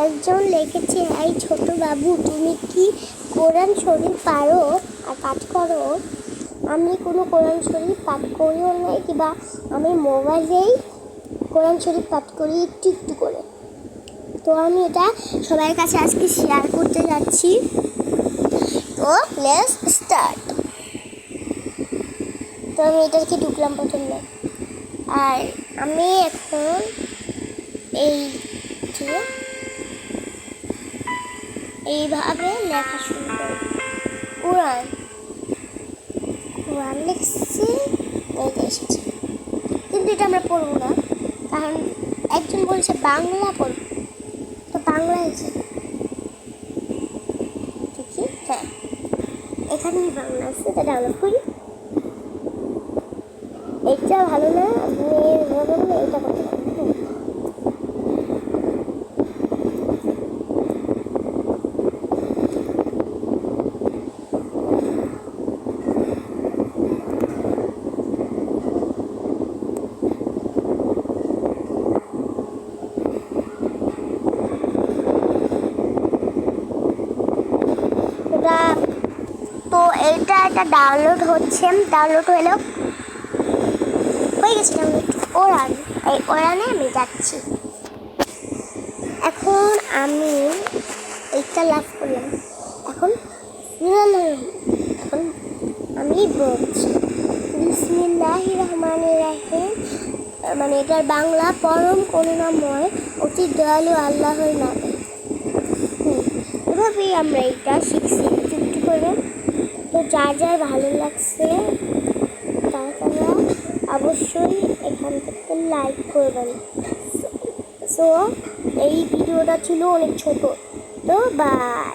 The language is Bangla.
একজন লিখেছে, এই ছোট বাবু, তুমি কি কোরআন শরীফ পারো? আর পাঠ করো। আমি কোনো কোরআন শরীফ পাঠ করিও নাই কিংবা আমি মোবাইলেই কোরআন শরীফ পাঠ করি একটু একটু করে। তো আমি এটা সবার কাছে আজকে শেয়ার করতে যাচ্ছি। তো লেটস স্টার্ট তো আমি এটাকে ঢুকলাম প্রথমে। আর আমি এখন এই যে এইভাবে লেখা শুরু করি। কোরআন কোরআন লিখছি এইটা এসেছে। কিন্তু এটা আমরা পড়ব না, কারণ একজন বলছে বাংলা পড়ব। তো বাংলা এসে দেখি হ্যাঁ। এখানেই বাংলা আছে এটা ডাউনলোড করি এটা ভালো না আপনি ভালো না এটা করতে পারেন হুম। এটা এটা একটা ডাউনলোড হচ্ছে ডাউনলোড হলো হয়ে গেছে ডাউনলোড ওরান, এই ওরানে আমি যাচ্ছি। এখন আমি এইটা লাভ করলাম। এখন এখন আমি বলছি বিসমিল্লাহ রহমান রাহিম। মানে এটার বাংলা পরম করুণাময়, অতি দয়ালু আল্লাহর নামে। এভাবেই আমরা এটা শিখছি। একটু করে তো যা যা ভালো লাগছে তারা তারা অবশ্যই এখান থেকে লাইক করবেন সো এই ভিডিওটা ছিল অনেক ছোট। তো বাই